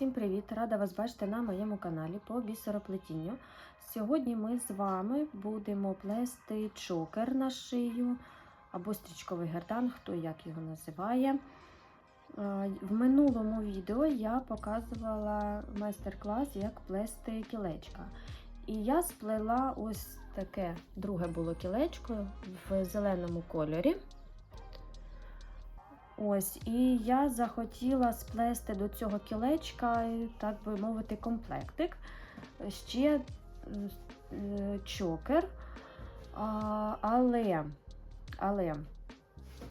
Всім привіт! Рада вас бачити на моєму каналі по бісероплетінню. Сьогодні ми з вами будемо плести чокер на шию або стрічковий гердан, хто як його називає. Е, В минулому відео я показувала майстер-клас, як плести кілечка. І я сплела ось таке друге було кілечко в зеленому кольорі. Ось, і я захотіла сплести до цього кілечка, так би мовити, комплектик. Ще е, чокер. Але, але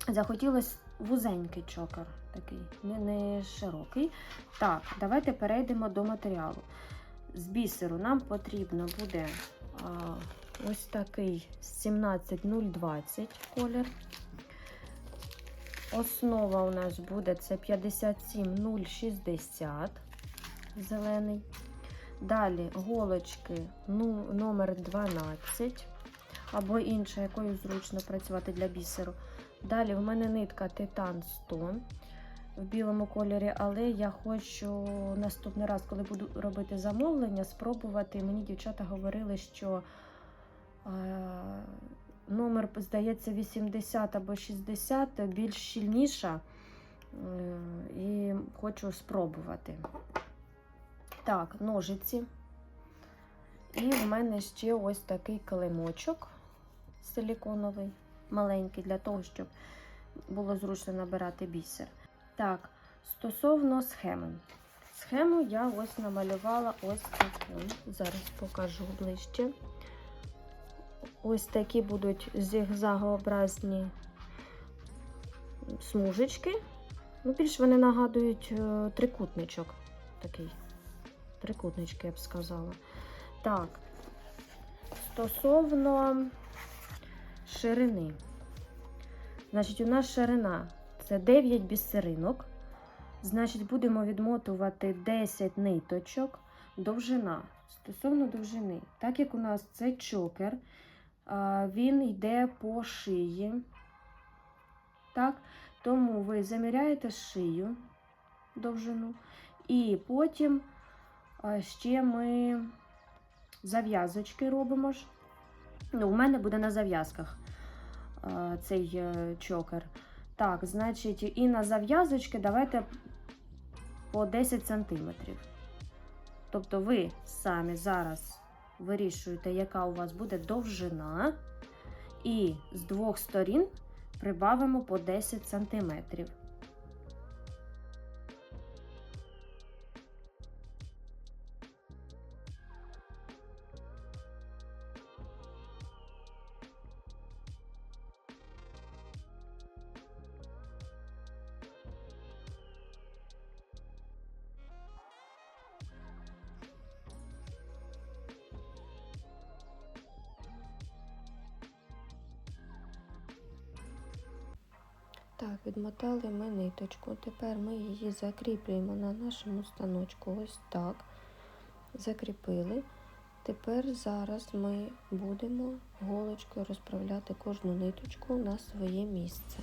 захотілося вузенький чокер, такий, не, не широкий. Так, давайте перейдемо до матеріалу. З бісеру нам потрібно буде а, ось такий 17020 колір. Основа у нас буде це 57060 зелений. Далі голочки ну, номер 12 або інша, якою зручно працювати для бісеру. Далі в мене нитка Титан 100 в білому кольорі, але я хочу наступний раз, коли буду робити замовлення, спробувати. Мені дівчата говорили, що е, номер, здається, 80 або 60, більш щільніша. Е, І хочу спробувати. Так, ножиці. І в мене ще ось такий килимочок силіконовий, маленький, для того, щоб було зручно набирати бісер. Так, стосовно схеми. Схему я ось намалювала ось таку. Зараз покажу ближче. Ось такі будуть зігзагообразні смужечки. Ну, більш вони нагадують е, трикутничок. Такий. Трикутнички, я б сказала. Так, стосовно ширини. Значить, у нас ширина це 9 бісеринок. Значить, будемо відмотувати 10 ниточок. Довжина. Стосовно довжини, так як у нас це чокер, він йде по шиї. Так? Тому ви заміряєте шию довжину, і потім ще ми зав'язочки робимо. Ну, У мене буде на зав'язках цей е, чокер. Так, значить, і на зав'язочки давайте по 10 см. Тобто ви самі зараз вирішуєте, яка у вас буде довжина, і з двох сторін прибавимо по 10 см. Так, відмотали ми ниточку. Тепер ми її закріплюємо на нашому станочку. Ось так. Закріпили. Тепер зараз ми будемо голочкою розправляти кожну ниточку на своє місце.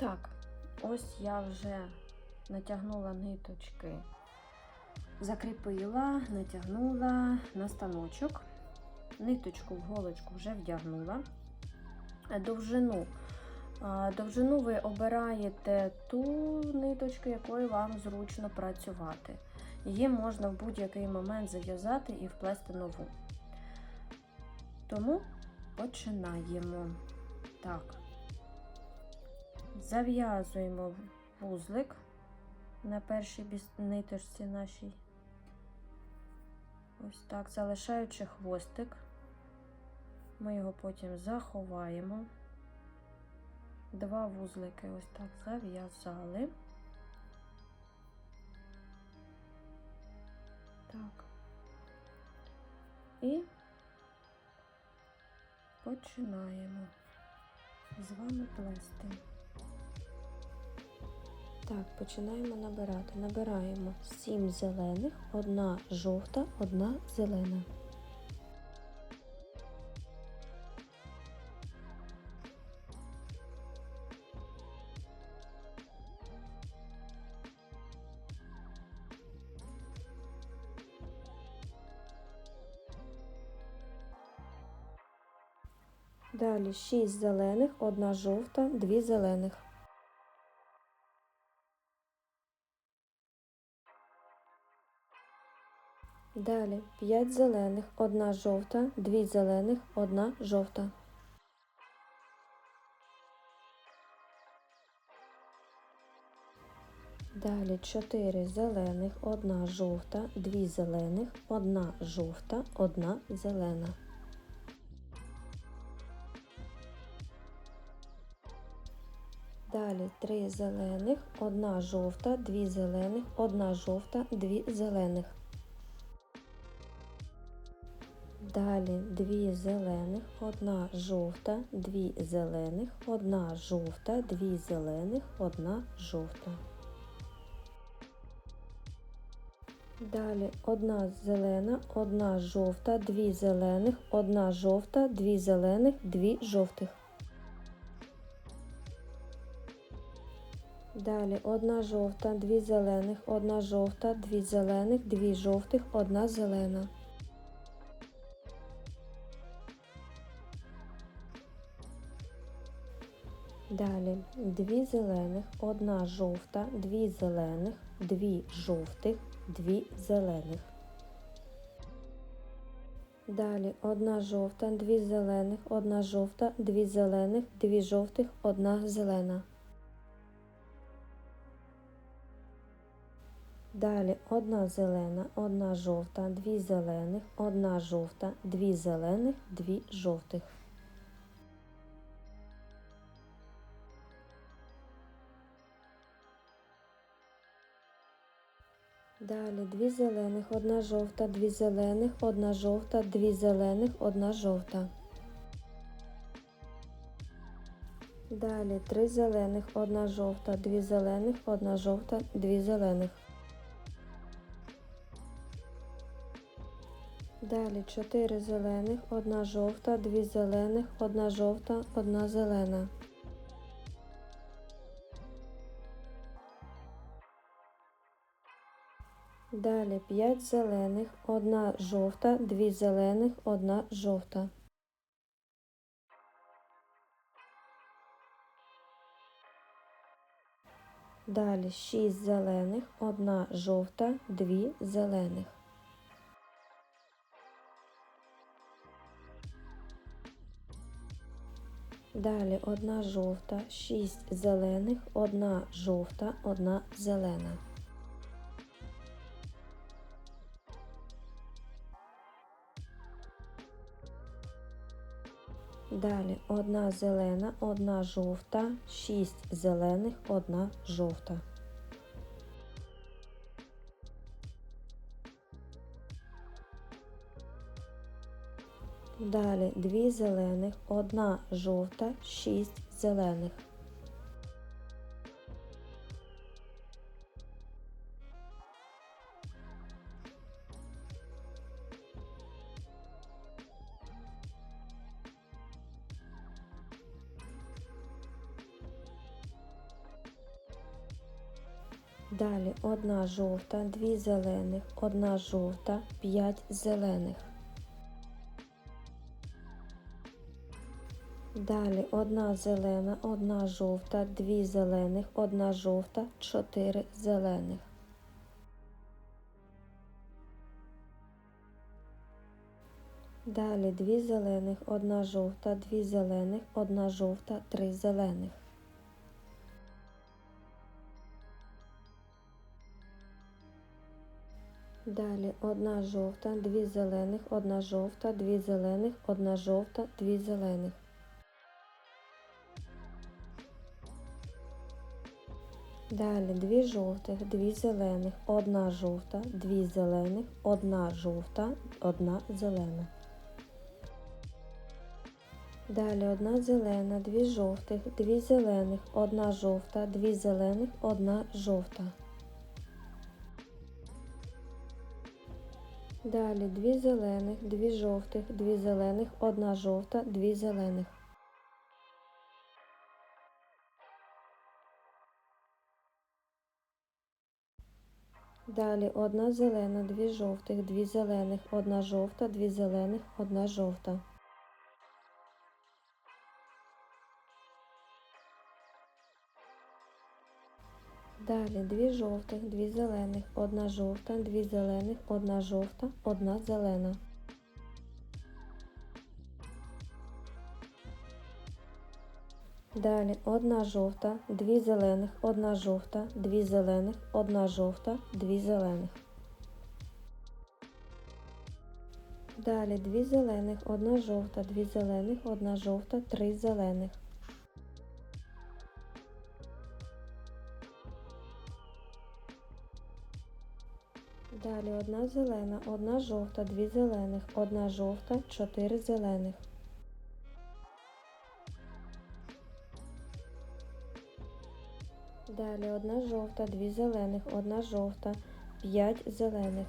Так, ось я вже натягнула ниточки, закріпила, натягнула на станочок, ниточку в голочку вже вдягнула. Довжину. Довжину ви обираєте ту ниточку, якою вам зручно працювати. Її можна в будь-який момент зав'язати і вплести нову. Тому починаємо. Так зав'язуємо вузлик на першій ниточці нашій, ось так, залишаючи хвостик, ми його потім заховаємо, два вузлики ось так зав'язали. Так. І починаємо з вами плести. Так, починаємо набирати. Набираємо 7 зелених, одна жовта, одна зелена. Далі 6 зелених, одна жовта, дві зелених. Далі 5 зелених, одна жовта, дві зелених, одна жовта. Далі 4 зелених, одна жовта, дві зелених, одна жовта, одна зелена. Далі 3 зелених, одна жовта, дві зелених, одна жовта, дві зелених. Далі дві зелених, одна жовта, дві зелених, одна жовта, дві зелених, одна жовта. Далі одна зелена, одна жовта, дві зелених, одна жовта, дві зелених, дві жовтих. Далі одна жовта, дві зелених, одна жовта, дві зелених, дві жовтих, одна зелена. Далі дві зелених, одна жовта, дві зелених, дві жовтих, дві зелених. Далі одна жовта, дві зелених, одна жовта, дві зелених, дві жовтих, одна зелена. Далі одна зелена, одна жовта, дві зелених, одна жовта, дві зелених, дві жовтих. Далі дві зелених, одна жовта, дві зелених, одна жовта, дві зелених, одна жовта. Далі три зелених, одна жовта, дві зелених, одна жовта, дві зелених. Далі 4 зелених, одна жовта, дві зелених, одна жовта, одна зелена. Далі 5 зелених, одна жовта, дві зелених, одна жовта. Далі 6 зелених, одна жовта, дві зелених. Далі одна жовта, шість зелених, одна жовта, одна зелена. Далі одна зелена, одна жовта, шість зелених, одна жовта. Далі дві зелених, одна жовта, шість зелених. Далі одна жовта, дві зелених, одна жовта, п'ять зелених. Далі одна зелена, одна жовта, дві зелених, одна жовта, чотири зелених. Далі дві зелених, одна жовта, дві зелених, одна жовта, три зелених. Далі одна жовта, дві зелених, одна жовта, дві зелених, одна жовта, дві зелених. Далі дві жовтих, дві зелених, одна жовта, дві зелених, одна жовта, одна зелена. Далі одна зелена, дві жовтих, дві зелених, одна жовта, дві зелених, одна жовта. Далі дві зелених, дві жовтих, дві зелених, одна жовта, дві зелених. Далі одна зелена, дві жовтих, дві зелених, одна жовта, дві зелених, одна жовта. Далі дві жовтих, дві зелених, одна жовта, дві зелених, одна жовта, одна зелена. Далі одна жовта, дві зелених, одна жовта, дві зелених, одна жовта, дві зелених. Далі дві зелених, одна жовта, дві зелених, одна жовта, три зелених. Далі одна зелена, одна жовта, дві зелених, одна жовта, чотири зелених. Далі одна жовта, дві зелених, одна жовта, п'ять зелених.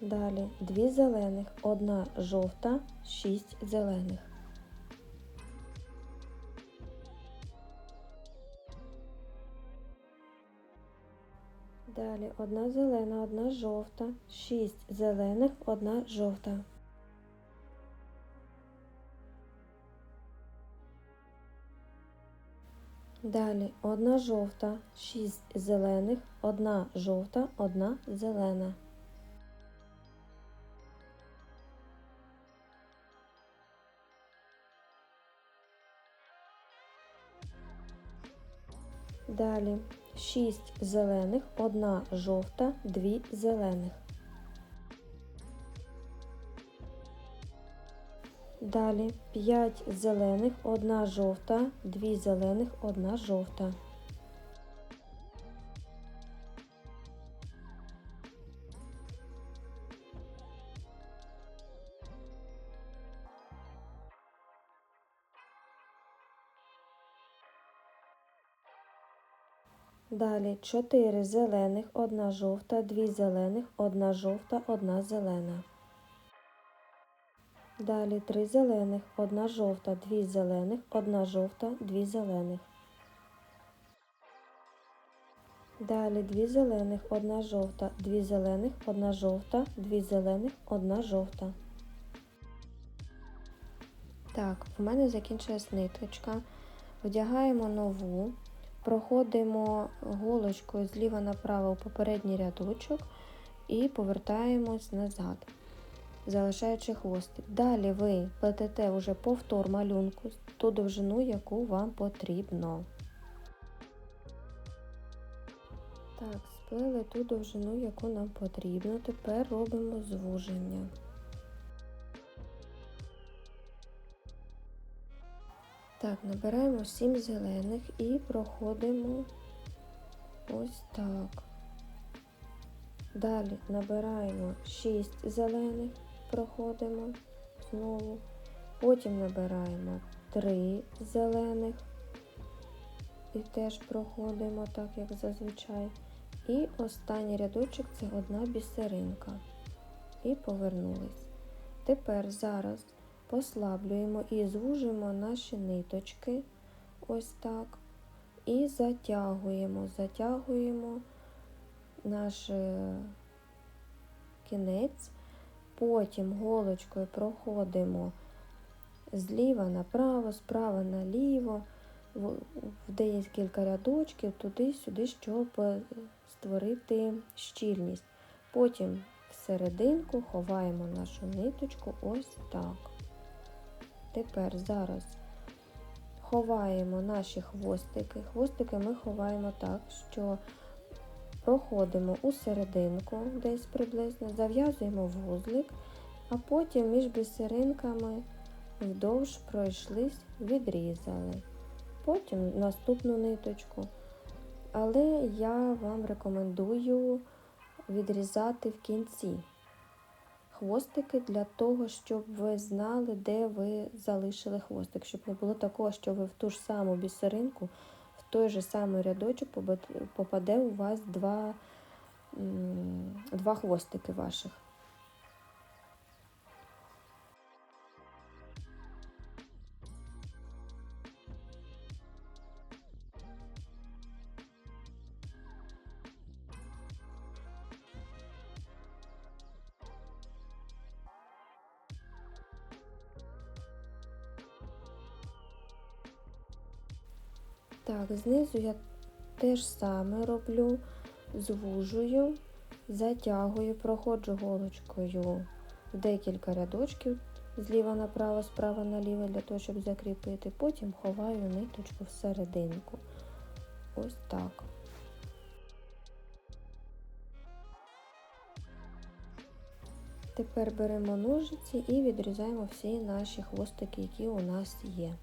Далі дві зелених, одна жовта, шість зелених. Далі одна зелена, одна жовта, шість зелених, одна жовта. Далі одна жовта, шість зелених, одна жовта, одна зелена. Далі шість зелених, одна жовта, дві зелених. Далі 5 зелених, одна жовта, 2 зелених, одна жовта. Далі 4 зелених, одна жовта, дві зелених, одна жовта, одна зелена. Далі три зелених, одна жовта, дві зелених, одна жовта, дві зелених. Далі дві зелених, одна жовта, дві зелених, одна жовта, дві зелених, одна жовта. Так, в мене закінчилась ниточка. Вдягаємо нову, проходимо голочкою зліва направо у попередній рядочок і повертаємось назад залишаючи хвостик. Далі ви плетете вже повтор малюнку ту довжину, яку вам потрібно. Так, сплели ту довжину, яку нам потрібно. Тепер робимо звуження. Так, набираємо 7 зелених і проходимо ось так. Далі набираємо 6 зелених проходимо знову. Потім набираємо 3 зелених і теж проходимо так, як зазвичай. І останній рядочок це одна бісеринка. І повернулись. Тепер зараз послаблюємо і звужуємо наші ниточки. Ось так. І затягуємо, затягуємо наш е, кінець Потім голочкою проходимо зліва направо, справа наліво, в декілька рядочків туди-сюди, щоб створити щільність. Потім всерединку ховаємо нашу ниточку ось так. Тепер зараз ховаємо наші хвостики. Хвостики ми ховаємо так, що проходимо у серединку, десь приблизно, зав'язуємо вузлик, а потім між бісеринками вдовж пройшлись, відрізали. Потім наступну ниточку. Але я вам рекомендую відрізати в кінці хвостики для того, щоб ви знали, де ви залишили хвостик, щоб не було такого, що ви в ту ж саму бісеринку, в той же самий рядочок попаде у вас два, два хвостики ваших. Знизу я теж саме роблю, звужую, затягую, проходжу голочкою декілька рядочків зліва направо, справа наліво, для того, щоб закріпити. Потім ховаю ниточку всерединку. Ось так. Тепер беремо ножиці і відрізаємо всі наші хвостики, які у нас є.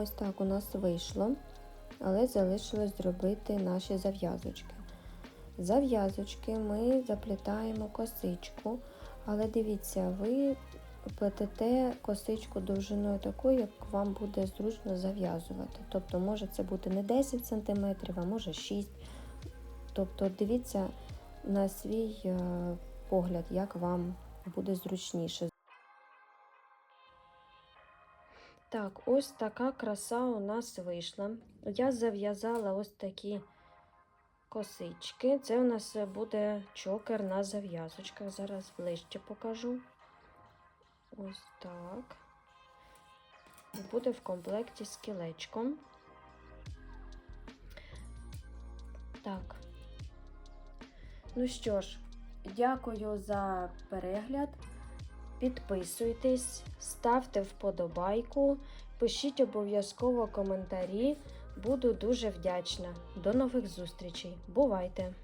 Ось так у нас вийшло, але залишилось зробити наші зав'язочки. Зав'язочки ми заплітаємо косичку, але дивіться, ви плетете косичку довжиною такою, як вам буде зручно зав'язувати. Тобто, може це бути не 10 см, а може 6 Тобто, дивіться на свій е, погляд, як вам буде зручніше. Ось така краса у нас вийшла. Я зав'язала ось такі косички. Це у нас буде чокер на зав'язочках. Зараз ближче покажу. Ось так. Буде в комплекті з кілечком. Так. Ну що ж, дякую за перегляд. Підписуйтесь, ставте вподобайку, пишіть обов'язково коментарі. Буду дуже вдячна. До нових зустрічей. Бувайте!